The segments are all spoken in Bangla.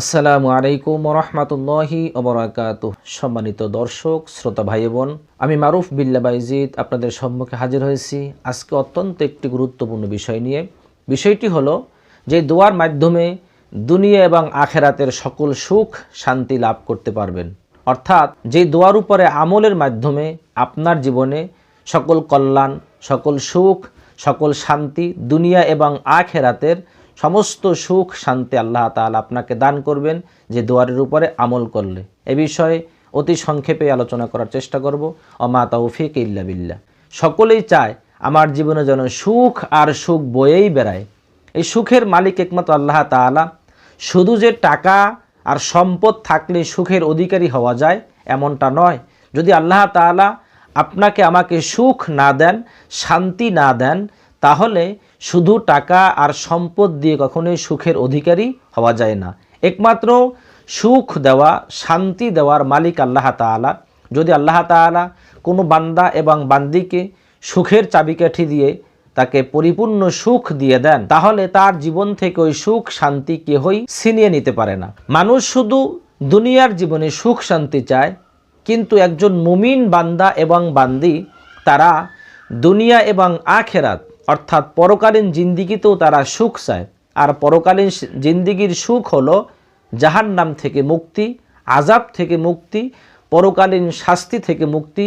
আসসালামু আলাইকুম রহমতুল্লাহি অবরাকাত সম্মানিত দর্শক, শ্রোতা ভাই বোন আমি মারুফ বিল্লা বাইজিদ আপনাদের সম্মুখে হাজির হয়েছি। আজকে অত্যন্ত একটি গুরুত্বপূর্ণ বিষয় নিয়ে। বিষয়টি হলো যে দোয়ার মাধ্যমে দুনিয়া এবং আখেরাতের সকল সুখ শান্তি লাভ করতে পারবেন। অর্থাৎ যে দোয়ার উপরে আমলের মাধ্যমে আপনার জীবনে সকল কল্যাণ, সকল সুখ, সকল শান্তি দুনিয়া এবং আখেরাতের সমস্ত সুখ শান্তি আল্লাহ তাআলা আপনাকে দান করবেন যে দোয়ারের উপরে আমল করলে। এ বিষয়ে অতি সংক্ষেপে আলোচনা করার চেষ্টা করব। অমা তৌফিক ইল্লা বিল্লাহ। সকলেই চায় আমার জীবনে যেন সুখ আর সুখ বয়েই বেড়ায়। এই সুখের মালিক একমাত্র আল্লাহ তাআলা। শুধু যে টাকা আর সম্পদ থাকলে সুখের অধিকারী হওয়া যায়, এমনটা নয়। যদি আল্লাহ তাআলা আপনাকে আমাকে সুখ না দেন, শান্তি না দেন, তাহলে শুধু টাকা আর সম্পদ দিয়ে কখনোই সুখের অধিকারী হওয়া যায় না। একমাত্র সুখ দেওয়া, শান্তি দেওয়ার মালিক আল্লাহ তাআলা। যদি আল্লাহ তাআলা কোনো বান্দা এবং বান্দিকে সুখের চাবিকাঠি দিয়ে তাকে পরিপূর্ণ সুখ দিয়ে দেন, তাহলে তার জীবন থেকে ওই সুখ শান্তি কেহই ছিনিয়ে নিতে পারে না। মানুষ শুধু দুনিয়ার জীবনে সুখ শান্তি চায়, কিন্তু একজন মুমিন বান্দা এবং বান্দি, তারা দুনিয়া এবং আখেরাত অর্থাৎ পরকালীন জিন্দিগিতেও তারা সুখ চায়। আর পরকালীন জিন্দিগির সুখ হলো জাহান্নাম থেকে মুক্তি আজাব থেকে মুক্তি, পরকালীন শাস্তি থেকে মুক্তি,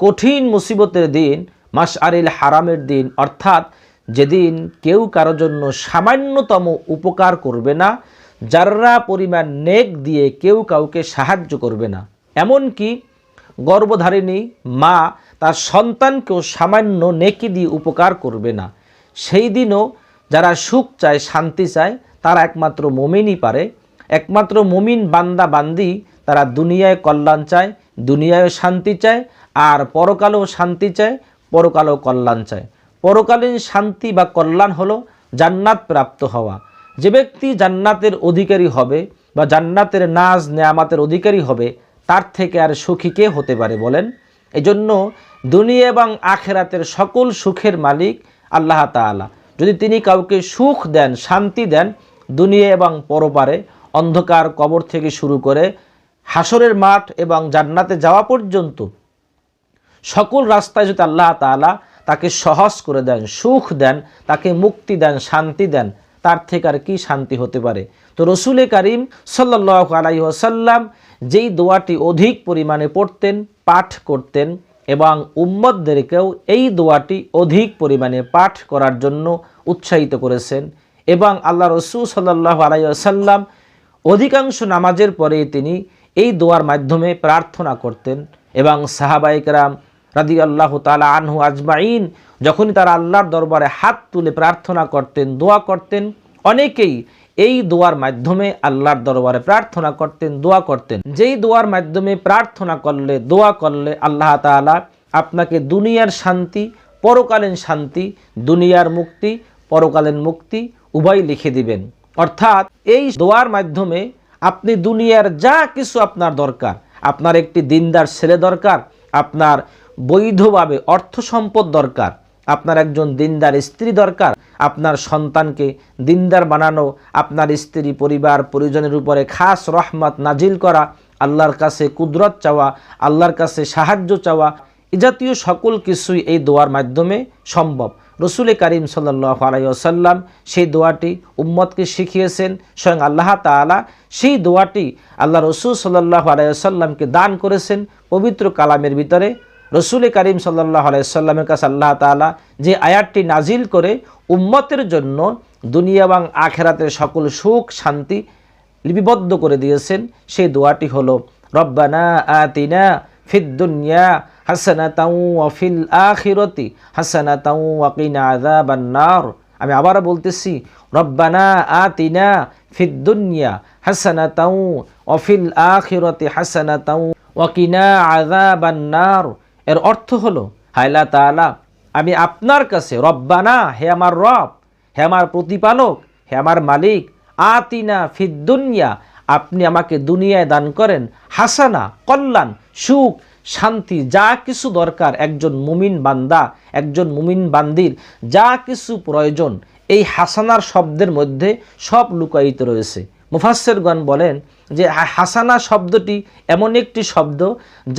কঠিন মুসিবতের দিন মাস আরিল হারামের দিন। অর্থাৎ যেদিন কেউ কারও জন্য সামান্যতম উপকার করবে না, যাররা পরিমাণ নেক দিয়ে কেউ কাউকে সাহায্য করবে না। এমনকি গর্ভধারিণী, মা তার সন্তানকেও সামান্য নেকি দিয়ে উপকার করবে না। সেই দিনও যারা সুখ চায়, শান্তি চায়, তারা একমাত্র মমিনই পারে। একমাত্র মমিন বান্দা বান্দি, তারা দুনিয়ায় কল্যাণ চায় দুনিয়ায় শান্তি চায়, আর পরকালেও শান্তি চায়, পরকালেও কল্যাণ চায়। পরকালীন শান্তি বা কল্যাণ হলো জান্নাত প্রাপ্ত হওয়া। যে ব্যক্তি জান্নাতের অধিকারী হবে বা জান্নাতের নাজ, নেয়ামাতের অধিকারী হবে, তার থেকে আর সুখী কে হতে পারে বলেন? এজন্য দুনিয়া এবং আখেরাতের সকল সুখের মালিক আল্লাহ তাআলা। যদি তিনি কাউকে সুখ দেন, শান্তি দেন, দুনিয়া এবং পরপারে অন্ধকার কবর থেকে শুরু করে হাসরের মাঠ এবং জান্নাতে যাওয়া পর্যন্ত সকল রাস্তায় যদি আল্লাহ তাআলা তাকে সহজ করে দেন, সুখ দেন, তাকে মুক্তি দেন, শান্তি দেন, তার থেকে আর কি শান্তি হতে পারে? তো রসুলে কারিম সাল্লাহ আলাই ওসাল্লাম যেই দোয়াটি অধিক পরিমাণে পড়তেন, পাঠ করতেন এবং উম্মদদেরকেও এই দোয়াটি অধিক পরিমাণে পাঠ করার জন্য উৎসাহিত করেছেন এবং আল্লাহ রসুল সাল্লাহ আলাইসাল্লাম অধিকাংশ নামাজের পরে তিনি এই দোয়ার মাধ্যমে প্রার্থনা করতেন এবং সাহাবাইকরাম রাদি আল্লাহ তালা আনহু আজমাইন যখনই তারা আল্লাহর দরবারে হাত তুলে প্রার্থনা করতেন, দোয়া করতেন, অনেকেই এই দোয়ার মাধ্যমে আল্লাহর দরবারে প্রার্থনা করতেন, দোয়া করতেন। যেই দোয়ার মাধ্যমে প্রার্থনা করলে, দোয়া করলে আল্লাহ তাআলা আপনাকে দুনিয়ার শান্তি, পরকালীন শান্তি, দুনিয়ার মুক্তি, পরকালীন মুক্তি উভয় লিখে দিবেন। অর্থাৎ এই দোয়ার মাধ্যমে আপনি দুনিয়ার যা কিছু আপনার দরকার, আপনার একটি দিনদার ছেলে দরকার, আপনার বৈধভাবে অর্থ সম্পদ দরকার আপনার একজন দিনদার স্ত্রী দরকার। আপনার সন্তানকে দিনদার বানানো, আপনার স্ত্রী, পরিবার, পরিজনের উপরে খাস রহমত নাজিল করা, আল্লাহর কাছে কুদরত চাওয়া, আল্লাহর কাছে সাহায্য চাওয়া, এ জাতীয় সকল কিছুই এই দোয়ার মাধ্যমে সম্ভব। রসুল করিম সাল্লাহ আলাইসাল্লাম সেই দোয়াটি উম্মতকে শিখিয়েছেন, স্বয়ং আল্লাহ তালা সেই দোয়াটি আল্লাহ রসুল সাল্লাহ আলাইসাল্লামকে দান করেছেন পবিত্র কালামের ভিতরে। রসুল করিম সাল্লাহ আলাইসাল্লামের কাছে আল্লাহ তালা যে আয়াতটি নাজিল করে, উম্মতের জন্য দুনিয়া এবং আখেরাতের সকল সুখ, শান্তি লিপিবদ্ধ করে দিয়েছেন, সেই দোয়াটি হলো, রব্বানা আতিনা ফিদ্দুনিয়া হাসানা তাউ ওয়াফিল আখিরতি তাউ ওয়াকিনা আযাবান নার। আমি আবার বলতেছি, রব্বানা আতিনা ফিদ্দুনিয়া হাসানা তাউ ওয়াফিল আখিরতি হাসানা তাউ ওয়াকিনা আযাবান নার। এর অর্থ হলো হাইলা তাআলা, আমি আপনার কাছে, রব্বানা, হে আমার রব, হে আমার প্রতিপালক, হে আমার মালিক, আতিনা ফিদ্দুনিয়া আপনি আমাকে দুনিয়ায় দান করেন, হাসানা, কল্যাণ, সুখ, শান্তি, যা কিছু দরকার, একজন মুমিন বান্দা, একজন মুমিন বান্দির, যা কিছু প্রয়োজন, এই হাসানার শব্দের মধ্যে সব লুকায়িত রয়েছে। মুফাসেরগণ বলেন যে হাসানা শব্দটি এমন একটি শব্দ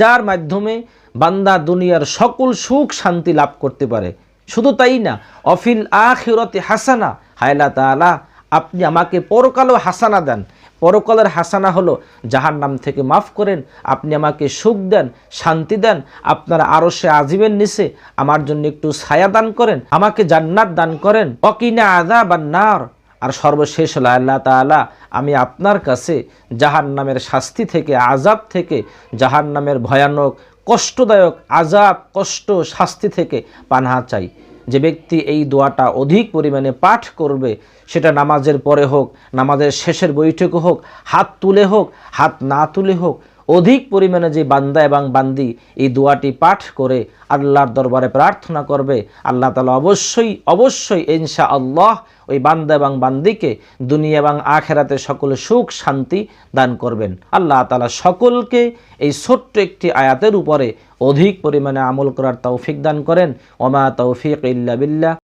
যার মাধ্যমে বান্দা দুনিয়ার সকল সুখ শান্তি লাভ করতে পারে। শুধু তাই না, অফিল আখিরতে হাসানা, হায়লা তাআলা, আপনি আমাকে পরকালও হাসানা দেন। পরকালের হাসানা হলো জাহার নাম থেকে মাফ করেন, আপনি আমাকে সুখ দেন, শান্তি দেন, আপনার আরও সে আজিবের নিচে আমার জন্য একটু ছায়া দান করেন, আমাকে জান্নাত দান করেন। অকিনা আদা বা নার আর সর্বশেষ হলো আল্লাহ তাআলা, আমি আপনার কাছে জাহান নামের শাস্তি থেকে আজাব থেকে জাহান নামের ভয়ানক, কষ্টদায়ক আজাব কষ্ট, শাস্তি থেকে পানাহা চাই। যে ব্যক্তি এই দোয়াটা অধিক পরিমাণে পাঠ করবে, সেটা নামাজের পরে হোক, নামাজের শেষের বৈঠকে হোক, হাত তুলে হোক, হাত না তুলে হোক অধিক পরিমাণে যে বান্দা এবং বান্দি এই দোয়াটি পাঠ করে আল্লাহর দরবারে প্রার্থনা করবে, আল্লাহ তালা অবশ্যই অবশ্যই ইনশা আল্লাহ ওই বান্দা এবং বান্দিকে দুনিয়া এবং আখেরাতে সকল সুখ শান্তি দান করবেন। আল্লাহ তালা সকলকে এই ছোট্ট একটি আয়াতের উপরে অধিক পরিমাণে আমল করার তৌফিক দান করেন। ওমা তৌফিক ইল্লা বিল্লাহ।